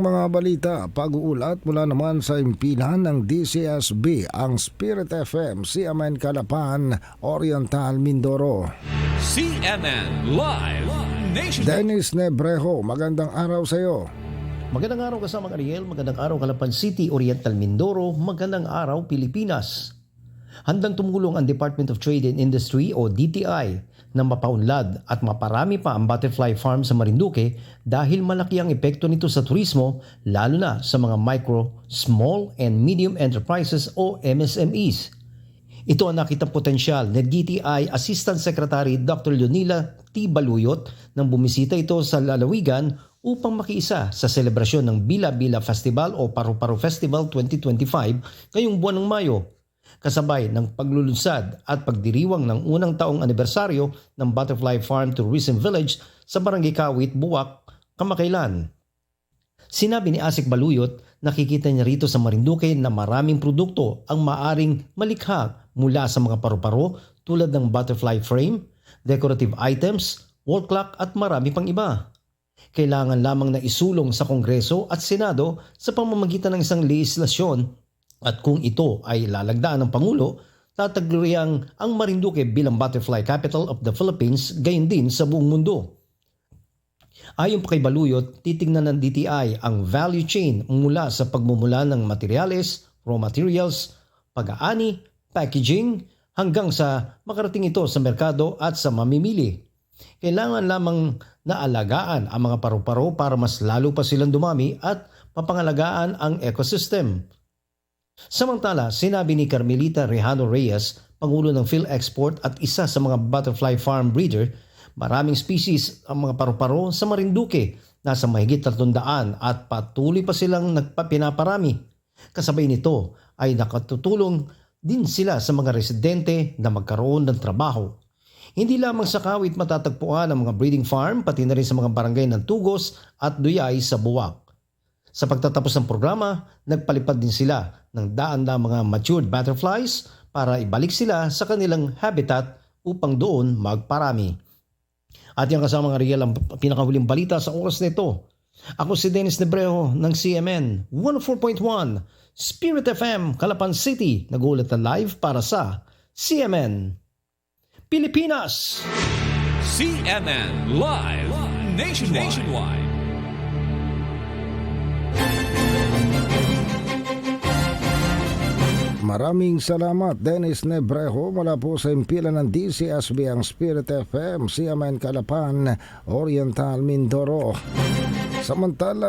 Mga balita, pag-uulat mula naman sa impilan ng DCSB, ang Spirit FM, CMN Kalapan, Oriental Mindoro. CNN Live Nation. Dennis Nebrejo, magandang araw sa iyo. Magandang araw kasama Ariel, magandang araw Calapan City, Oriental Mindoro, magandang araw Pilipinas. Handang tumulong ang Department of Trade and Industry o DTI na mapaunlad at maparami pa ang butterfly farm sa Marinduque dahil malaki ang epekto nito sa turismo lalo na sa mga micro, small and medium enterprises o MSMEs. Ito ang nakitang potensyal ni DTI Assistant Secretary Dr. Leonila T. Baluyot nang bumisita ito sa lalawigan upang makiisa sa selebrasyon ng Bila Bila Festival o Paru-Paro Festival 2025 ngayong buwan ng Mayo. Kasabay ng paglulunsad at pagdiriwang ng unang taong anibersaryo ng Butterfly Farm Tourism Village sa Barangay Kawit, Buwak, kamakailan. Sinabi ni Asik Baluyot, nakikita niya rito sa Marinduque na maraming produkto ang maaring malikha mula sa mga paru-paro tulad ng butterfly frame, decorative items, wall clock at marami pang iba. Kailangan lamang na isulong sa Kongreso at Senado sa pamamagitan ng isang legislasyon at kung ito ay lalagdaan ng Pangulo, tataguriang ang Marinduque bilang butterfly capital of the Philippines gayon din sa buong mundo. Ayon pa kay Baluyot, titingnan ng DTI ang value chain mula sa pagmumula ng materyales, raw materials, pag-aani, packaging, hanggang sa makarating ito sa merkado at sa mamimili. Kailangan lamang naalagaan ang mga paru-paro para mas lalo pa silang dumami at papangalagaan ang ecosystem. Samantala, sinabi ni Carmelita Rejano Reyes, Pangulo ng PhilExport at isa sa mga butterfly farm breeder, maraming species ang mga paru-paro sa Marinduque, nasa mahigit 300 at patuloy pa silang nagpapinaparami. Kasabay nito ay nakatutulong din sila sa mga residente na magkaroon ng trabaho. Hindi lamang sa kawit matatagpuan ang mga breeding farm, pati na rin sa mga barangay ng Tugos at Duyay sa Buwak. Sa pagtatapos ng programa, nagpalipad din sila ng daan na mga matured butterflies para ibalik sila sa kanilang habitat upang doon magparami. At yung kasama ng Ariel ang pinakahuling balita sa oras nito. Ako si Dennis Nebrejo ng CMN 104.1 Spirit FM Calapan City nagulat na live para sa CMN Pilipinas. CNN Live Nationwide. Nationwide. Maraming salamat Dennis Nebrejo mula po sa impilan ng DCSB ang Spirit FM, CMN Kalapan, Oriental Mindoro. Samantala